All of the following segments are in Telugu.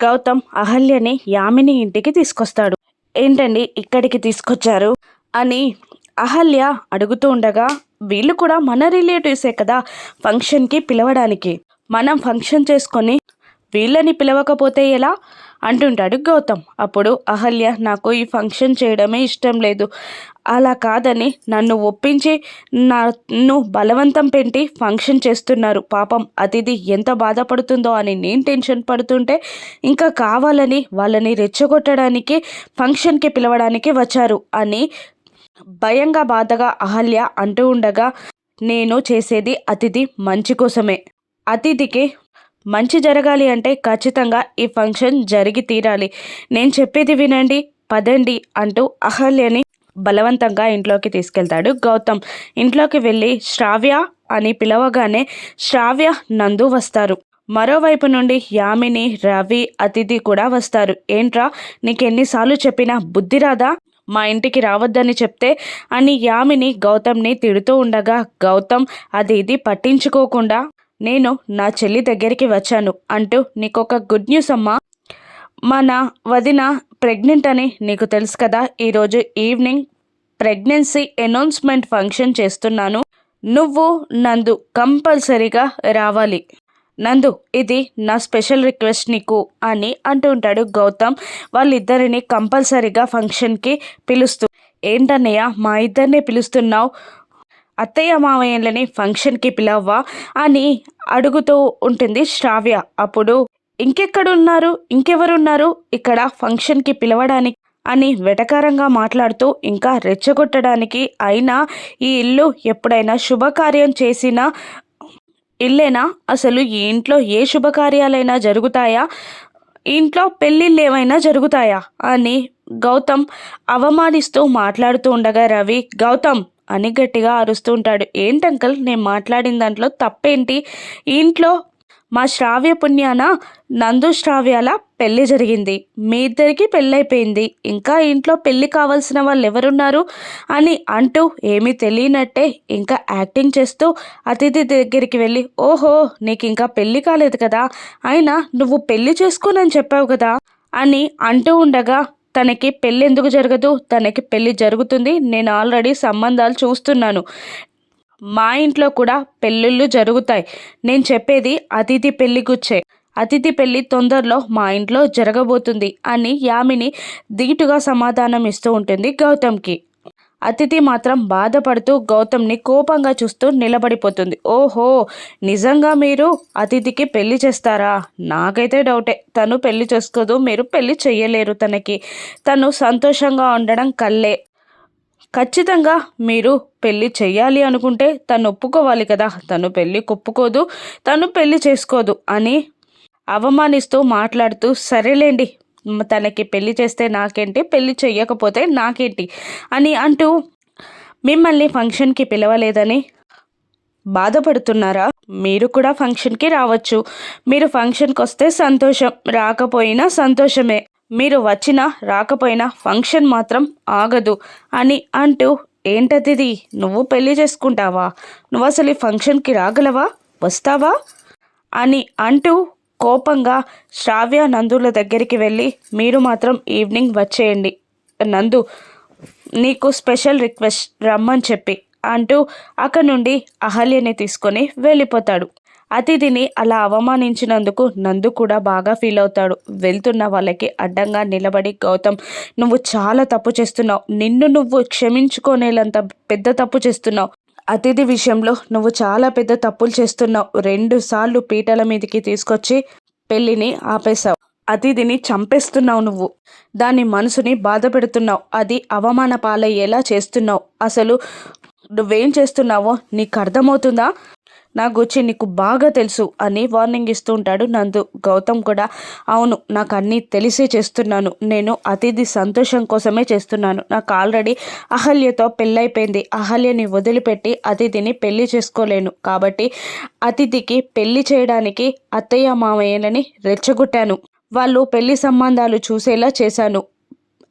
గౌతమ్ అహల్యని యామిని ఇంటికి తీసుకొస్తాడు. ఏంటండి ఇక్కడికి తీసుకొచ్చారు? అని అహల్య అడుగుతూ ఉండగా వీళ్ళు కూడా మన రిలేటివ్సే కదా ఫంక్షన్కి పిలవడానికి. మనం ఫంక్షన్ చేసుకొని వీళ్ళని పిలవకపోతే ఎలా? అంటుంటాడు గౌతమ్. అప్పుడు అహల్య నాకు ఈ ఫంక్షన్ చేయడమే ఇష్టం లేదు. అలా కాదని నన్ను ఒప్పించి నన్ను బలవంతం పెట్టి ఫంక్షన్ చేస్తున్నారు. పాపం అతిథి ఎంత బాధపడుతుందో అని నేను టెన్షన్ పడుతుంటే ఇంకా కావాలని వాళ్ళని రెచ్చగొట్టడానికి ఫంక్షన్కి పిలవడానికి వచ్చారు అని భయంగా బాధగా అహల్య అంటూ ఉండగా నేను చేసేది అతిథి మంచి కోసమే. అతిథికి మంచి జరగాలి అంటే ఖచ్చితంగా ఈ ఫంక్షన్ జరిగి తీరాలి. నేను చెప్పేది వినండి పదండి అంటూ అహల్యని బలవంతంగా ఇంట్లోకి తీసుకెళ్తాడు గౌతమ్. ఇంట్లోకి వెళ్ళి శ్రావ్య అని పిలవగానే శ్రావ్య నందు వస్తారు. మరోవైపు నుండి యామిని రవి అతిథి కూడా వస్తారు. ఏంట్రా నీకెన్నిసార్లు చెప్పినా బుద్ధి రాదా? మా ఇంటికి రావద్దని చెప్తే అని యామిని గౌతమ్ని తిడుతూ ఉండగా గౌతమ్ అది ఇది పట్టించుకోకుండా నేను నా చెల్లి దగ్గరికి వచ్చాను అంటూ నీకొక గుడ్ న్యూస్ అమ్మా. మన వదిన ప్రెగ్నెంట్ అని నీకు తెలుసు కదా ఈరోజు ఈవినింగ్ ప్రెగ్నెన్సీ అనౌన్స్మెంట్ ఫంక్షన్ చేస్తున్నాను. నువ్వు నందు కంపల్సరీగా రావాలి. నందు ఇది నా స్పెషల్ రిక్వెస్ట్ నీకు అని అంటూ ఉంటాడు గౌతమ్. వాళ్ళిద్దరిని కంపల్సరీగా ఫంక్షన్కి పిలుస్తూ. ఏంటన్నయ్య మా ఇద్దరిని పిలుస్తున్నావు? అత్తయ్య మావయ్యలని ఫంక్షన్కి పిలవ్వా అని అడుగుతూ ఉంటుంది శ్రావ్య. అప్పుడు ఇంకెక్కడున్నారు? ఇంకెవరున్నారు? ఇక్కడ ఫంక్షన్కి పిలవడానికి అని వెటకారంగా మాట్లాడుతూ ఇంకా రెచ్చగొట్టడానికి అయినా ఈ ఇల్లు ఎప్పుడైనా శుభకార్యం చేసినా ఇల్లేనా? అసలు ఈ ఇంట్లో ఏ శుభకార్యాలైనా జరుగుతాయా? ఇంట్లో పెళ్ళిళ్ళు ఏమైనా జరుగుతాయా? అని గౌతమ్ అవమానిస్తూ మాట్లాడుతూ ఉండగా రవి గౌతమ్ అని గట్టిగా అరుస్తూ ఉంటాడు. ఏంటంకల్ నేను మాట్లాడిన దాంట్లో తప్పేంటి? ఇంట్లో మా శ్రావ్య పుణ్యాన నందు శ్రావ్యాల పెళ్ళి జరిగింది. మీ ఇద్దరికి పెళ్ళైపోయింది. ఇంకా ఇంట్లో పెళ్ళి కావాల్సిన వాళ్ళు ఎవరున్నారు అని అంటూ ఏమీ తెలియనట్టే ఇంకా యాక్టింగ్ చేస్తూ అతిథి దగ్గరికి వెళ్ళి ఓహో నీకు ఇంకా పెళ్ళి కాలేదు కదా. అయినా నువ్వు పెళ్ళి చేసుకోనని చెప్పావు కదా అని అంటూ ఉండగా తనకి పెళ్ళి ఎందుకు జరగదు? తనకి పెళ్ళి జరుగుతుంది. నేను ఆల్రెడీ సంబంధాలు చూస్తున్నాను. మా ఇంట్లో కూడా పెళ్ళిళ్ళు జరుగుతాయి. నేను చెప్పేది అతిథి పెళ్ళి గుచ్చే. అతిథి పెళ్ళి తొందరలో మా ఇంట్లో జరగబోతుంది అని యామిని దిగిటుగా సమాధానం ఇస్తూ ఉంటుంది గౌతమ్కి. అతిథి మాత్రం బాధపడుతూ గౌతమ్ని కోపంగా చూస్తూ నిలబడిపోతుంది. ఓహో నిజంగా మీరు అతిథికి పెళ్ళి చేస్తారా? నాకైతే డౌటే. తను పెళ్ళి చేసుకోదు మీరు పెళ్ళి చెయ్యలేరు తనకి. తను సంతోషంగా ఉండడం కల్లే ఖచ్చితంగా మీరు పెళ్ళి చెయ్యాలి అనుకుంటే తను ఒప్పుకోవాలి కదా. తను పెళ్ళి కొప్పుకోదు తను పెళ్ళి చేసుకోదు అని అవమానిస్తూ మాట్లాడుతూ సరేలేండి తనకి పెళ్ళి చేస్తే నాకేంటి? పెళ్ళి చెయ్యకపోతే నాకేంటి? అని అంటూ మిమ్మల్ని ఫంక్షన్కి పిలవలేదని బాధపడుతున్నారా? మీరు కూడా ఫంక్షన్కి రావచ్చు. మీరు ఫంక్షన్కి వస్తే సంతోషం రాకపోయినా సంతోషమే. మీరు వచ్చినా రాకపోయినా ఫంక్షన్ మాత్రం ఆగదు అని అంటూ ఏంటదిది? నువ్వు పెళ్ళి చేసుకుంటావా? నువ్వు అసలు ఈ ఫంక్షన్కి రాగలవా? వస్తావా? అని అంటూ కోపంగా శ్రావ్య నందుల దగ్గరికి వెళ్ళి మీరు మాత్రం ఈవినింగ్ వచ్చేయండి. నందు నీకు స్పెషల్ రిక్వెస్ట్ రమ్మని చెప్పి అంటూ అక్కడి నుండి అహల్యని తీసుకొని వెళ్ళిపోతాడు. అతిథిని అలా అవమానించినందుకు నందు కూడా బాగా ఫీల్ అవుతాడు. వెళ్తున్న వాళ్ళకి అడ్డంగా నిలబడి గౌతమ్ నువ్వు చాలా తప్పు చేస్తున్నావు. నిన్ను నువ్వు క్షమించుకోనేలంత పెద్ద తప్పు చేస్తున్నావు. అతిథి విషయంలో నువ్వు చాలా పెద్ద తప్పులు చేస్తున్నావు. రెండు సార్లు పీటల మీదకి తీసుకొచ్చి పెళ్ళిని ఆపేశావు. అతిథిని చంపేస్తున్నావు నువ్వు. దాని మనసుని బాధ పెడుతున్నావు. అది అవమాన పాలయ్యేలా చేస్తున్నావు. అసలు నువ్వేం చేస్తున్నావో నీకు అర్థమవుతుందా నా గురించి నీకు బాగా తెలుసు అని వార్నింగ్ ఇస్తూ ఉంటాడు నందు. గౌతమ్ కూడా అవును నాకు అన్నీ తెలిసే చేస్తున్నాను. నేను అతిథి సంతోషం కోసమే చేస్తున్నాను. నాకు ఆల్రెడీ అహల్యతో పెళ్ళైపోయింది. అహల్యని వదిలిపెట్టి అతిథిని పెళ్ళి చేసుకోలేను. కాబట్టి అతిథికి పెళ్ళి చేయడానికి అత్తయ్య మామయ్యలని రెచ్చగొట్టాను. వాళ్ళు పెళ్ళి సంబంధాలు చూసేలా చేశాను.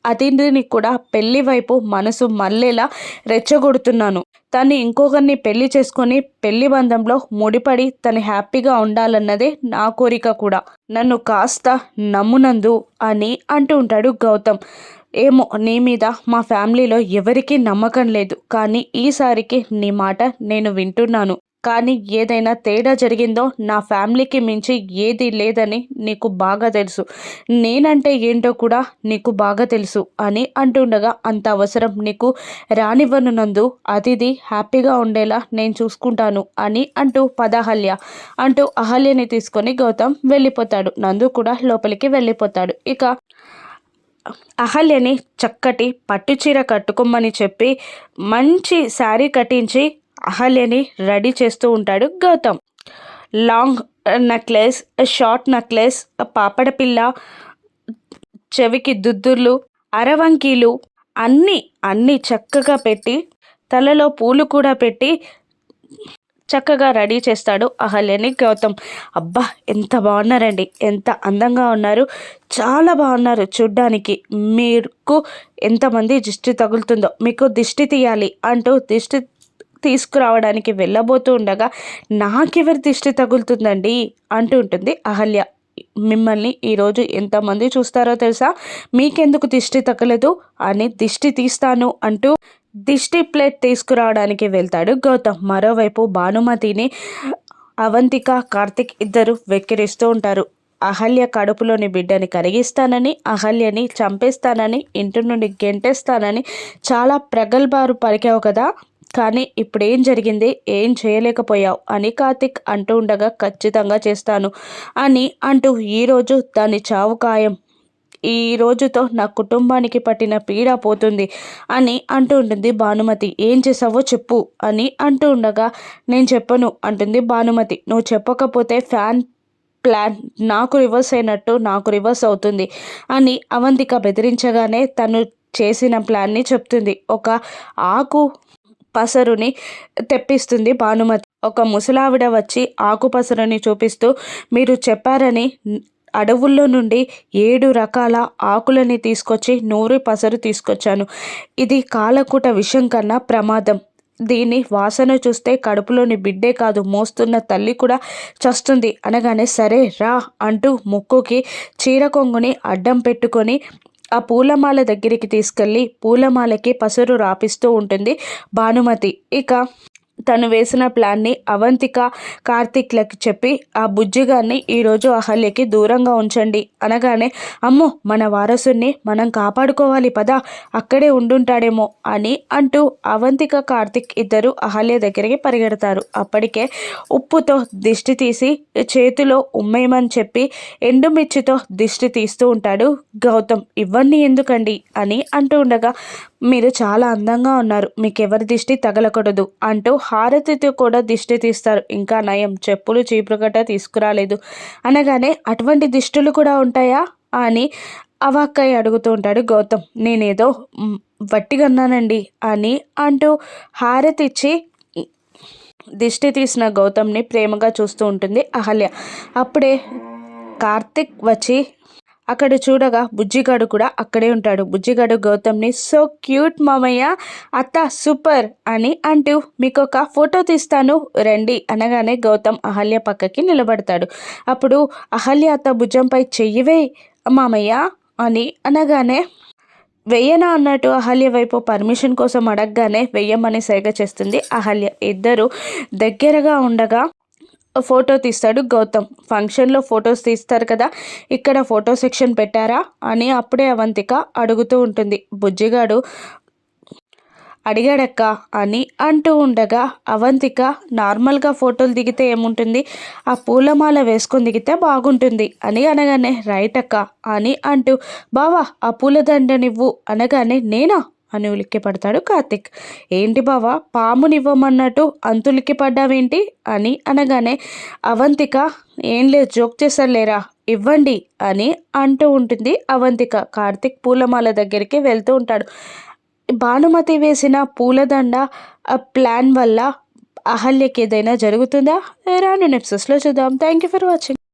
అతిథిని కూడా పెళ్ళి వైపు మనసు మళ్ళేలా రెచ్చగొడుతున్నాను. తను ఇంకొకరిని పెళ్ళి చేసుకొని పెళ్ళి బంధంలో ముడిపడి తను హ్యాపీగా ఉండాలన్నదే నా కోరిక కూడా. నన్ను కాస్త నమ్మునందు అని అంటూ ఉంటాడు గౌతమ్. ఏమో నీ మీద మా ఫ్యామిలీలో ఎవరికీ నమ్మకం లేదు. కానీ ఈసారికి నీ మాట నేను వింటున్నాను. కానీ ఏదైనా తేడా జరిగిందో నా ఫ్యామిలీకి మించి ఏది లేదని నీకు బాగా తెలుసు. నేనంటే ఏంటో కూడా నీకు బాగా తెలుసు అని అంటుండగా అంత అవసరం నీకు రానివ్వను నందు. అతిథి హ్యాపీగా ఉండేలా నేను చూసుకుంటాను అని అంటూ పదహల్య అంటూ అహల్యని తీసుకొని గౌతమ్ వెళ్ళిపోతాడు. నందు కూడా లోపలికి వెళ్ళిపోతాడు. ఇక అహల్యని చక్కటి పట్టుచీర కట్టుకోమని చెప్పి మంచి శారీ కట్టించి అహల్యని రెడీ చేస్తూ ఉంటాడు Gautam. Long necklace short necklace పాపడ పిల్ల చెవికి దుద్దుర్లు అరవంకీలు అన్నీ అన్నీ చక్కగా పెట్టి తలలో పూలు కూడా పెట్టి చక్కగా రెడీ చేస్తాడు అహల్యని గౌతమ్. అబ్బా ఎంత బాగున్నారండి. ఎంత అందంగా ఉన్నారు. చాలా బాగున్నారు చూడ్డానికి. మీకు ఎంతమంది దిష్టి తగులుతుందో మీకు దిష్టి తీయాలి అంటూ దిష్టి తీసుకురావడానికి వెళ్ళబోతూ ఉండగా నాకెవరి దిష్టి తగులుతుందండి? అంటూ ఉంటుంది అహల్య. మిమ్మల్ని ఈరోజు ఎంతమంది చూస్తారో తెలుసా? మీకెందుకు దిష్టి తగలదు? అని దిష్టి తీస్తాను అంటూ దిష్టి ప్లేట్ తీసుకురావడానికి వెళ్తాడు గౌతమ్. మరోవైపు భానుమతిని అవంతిక కార్తిక్ ఇద్దరు వెక్కిరిస్తూ ఉంటారు. అహల్య కడుపులోని బిడ్డని కరిగిస్తానని అహల్యని చంపేస్తానని ఇంటి నుండి గెంటేస్తానని చాలా ప్రగల్భారు పలికావు కదా? కానీ ఇప్పుడు ఏం జరిగింది? ఏం చేయలేకపోయావు? అని కార్తిక్ అంటూ ఉండగా ఖచ్చితంగా చేస్తాను అని అంటూ ఈరోజు దాని చావు ఖాయం. ఈ రోజుతో నా కుటుంబానికి పట్టిన పీడ పోతుంది అని అంటూ ఉంటుంది భానుమతి. ఏం చేసావో చెప్పు అని అంటూ ఉండగా నేను చెప్పను అంటుంది భానుమతి. నువ్వు చెప్పకపోతే ఫ్యాన్ ప్లాన్ నాకు రివర్స్ అయినట్టు నాకు రివర్స్ అవుతుంది అని అవంతిక బెదిరించగానే తను చేసిన ప్లాన్ని చెప్తుంది. ఒక ఆకు పసరుని తెప్పిస్తుంది భానుమతి. ఒక ముసలావిడ వచ్చి ఆకు పసరుని చూపిస్తూ మీరు చెప్పారని అడవుల్లో నుండి ఏడు రకాల ఆకులని తీసుకొచ్చి నూరి పసరు తీసుకొచ్చాను. ఇది కాలకూట విషం కన్నా ప్రమాదం. దీని వాసన చూస్తే కడుపులోని బిడ్డే కాదు మోస్తున్న తల్లి కూడా చస్తుంది. అనగానే సరే రా అంటూ ముక్కుకి చీర కొంగుని అడ్డం పెట్టుకొని ఆ పూలమాల దగ్గరికి తీసుకెళ్ళి పూలమాలకి పసరు రాపిస్తూ ఉంటుంది భానుమతి. ఇక తను వేసిన ప్లాన్ని అవంతిక కార్తిక్లకి చెప్పి ఆ బుజ్జిగాన్ని ఈరోజు అహల్యకి దూరంగా ఉంచండి. అనగానే అమ్మో మన వారసుని మనం కాపాడుకోవాలి పదా అక్కడే ఉండుంటాడేమో అని అంటూ అవంతిక కార్తిక్ ఇద్దరు అహల్య దగ్గరికి పరిగెడతారు. అప్పటికే ఉప్పుతో దిష్టి తీసి చేతిలో ఉమ్మేయమని చెప్పి ఎండుమిర్చితో దిష్టి తీస్తూ ఉంటాడు గౌతమ్. ఇవన్నీ ఎందుకండి? అని అంటూ ఉండగా మీరు చాలా అందంగా ఉన్నారు. మీకు ఎవరి దిష్టి తగలకూడదు అంటూ హారతితో కూడా దిష్టి తీస్తారు. ఇంకా నయం చెప్పులు చీపురుగట తీసుకురాలేదు. అనగానే అటువంటి దిష్టులు కూడా ఉంటాయా? అని అవాక్కయ్య అడుగుతూ ఉంటాడు గౌతమ్. నేనేదో వట్టిగన్నానండి అని అంటూ హారతిచ్చి దిష్టి తీసిన గౌతమ్ని ప్రేమగా చూస్తూ ఉంటుంది అహల్య. అప్పుడే కార్తిక్ వచ్చి అక్కడ చూడగా బుజ్జిగాడు కూడా అక్కడే ఉంటాడు. బుజ్జిగాడు గౌతమ్ని సో క్యూట్ మామయ్య అత్త సూపర్ అని అంటూ మీకు ఒక ఫోటో తీస్తాను రండి అనగానే గౌతమ్ అహల్య పక్కకి నిలబడతాడు. అప్పుడు అహల్య అత్త భుజంపై చెయ్యివే మామయ్య అని అనగానే వెయ్యనా అన్నట్టు అహల్య వైపు పర్మిషన్ కోసం అడగగానే వెయ్యమని సైగ చేస్తుంది అహల్య. ఇద్దరు దగ్గరగా ఉండగా ఫోటో తీస్తాడు గౌతమ్. ఫంక్షన్లో ఫొటోస్ తీస్తారు కదా ఇక్కడ ఫోటో సెక్షన్ పెట్టారా అని అప్పుడే అవంతిక అడుగుతూ ఉంటుంది. బుజ్జిగాడు అడిగాడక్క అని అంటూ ఉండగా అవంతిక నార్మల్గా ఫోటోలు దిగితే ఏముంటుంది? ఆ పూలమాల వేసుకొని దిగితే బాగుంటుంది అని అనగానే రైట్ అక్క అని అంటూ బావా ఆ పూలదండనివ్వు అనగానే నేనా? అని ఉలిక్కి పడతాడు కార్తిక్. ఏంటి బావా పామునివ్వమన్నట్టు అంతులిక్కి పడ్డావేంటి అని అనగానే అవంతిక ఏం లేదు జోక్ చేశారులేరా ఇవ్వండి అని అంటూ ఉంటుంది అవంతిక. కార్తిక్ పూలమాల దగ్గరికి వెళ్తూ ఉంటాడు. భానుమతి వేసిన పూలదండ ప్లాన్ వల్ల అహల్యకి ఏదైనా జరుగుతుందా? రాను నెప్సెస్లో చూద్దాం. Thank you for watching